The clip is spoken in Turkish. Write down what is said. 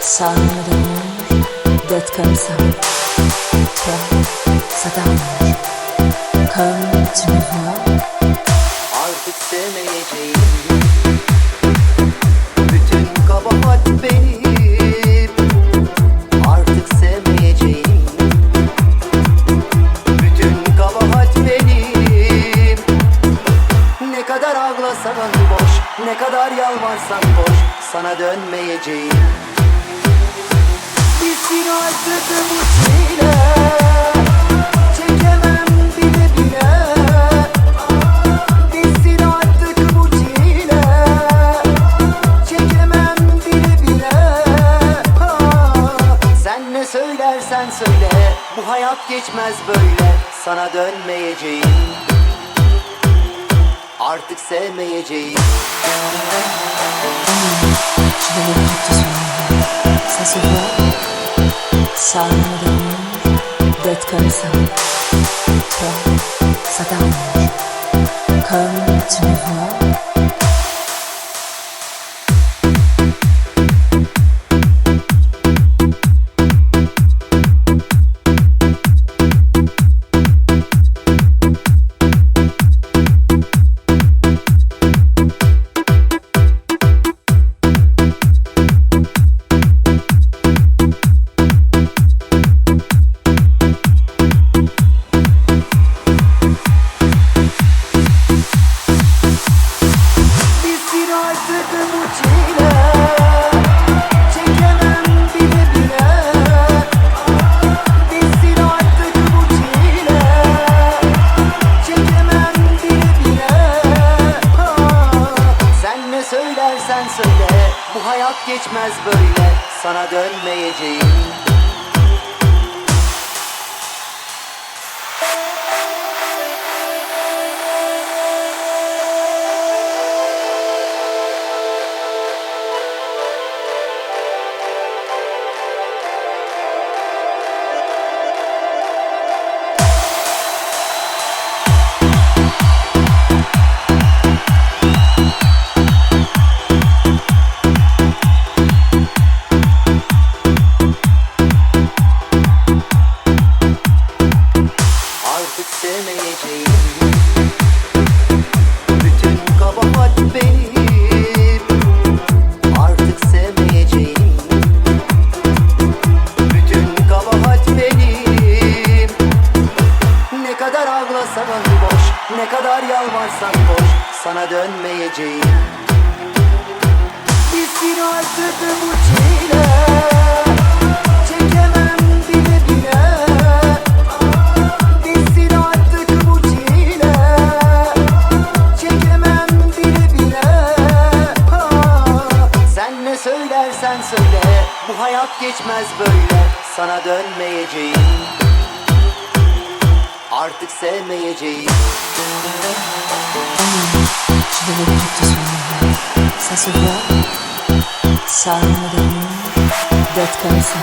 ça me dérange d'être comme ça. Toi, ça t'arrange, comme Ne kadar yalvarsan boş Sana dönmeyeceğim. Bitsin artık bu çile Çekemem bile bile. Bitsin artık bu çile Çekemem bile bile. Sen ne söylersen söyle Bu hayat geçmez böyle Sana dönmeyeceğim Artık sevmeyeceğim Je vais les te soigner. Ça se voit, ça me dérange d'être hayat geçmez böyle. Sana dönmeyeceğim sevmeyeceğim. Bütün kabahat benim. Artık sevmeyeceğim. Bütün kabahat benim. Ne kadar ağlasan boş Ne kadar yalvarsan boş Sana dönmeyeceğim. Bitsin artık bu çile Hayat geçmez böyle Sana dönmeyeceğim Artık sevmeyeceğim Je devais plus te souvenir Ça se voit Ça me donne D'être comme ça